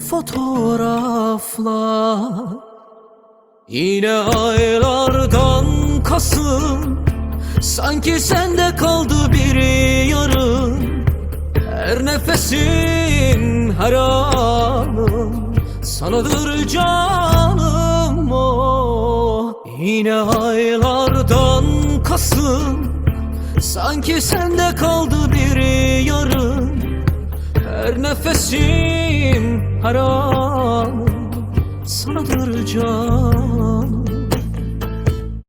fotoğraflar. Yine aylardan Kasım Sanki sende kaldı bir yarım Her nefesim her anım Sanadır canım o. Yine aylardan Kasım Sanki sende kaldı bir yarım Her nefesim her anım Sanadır canım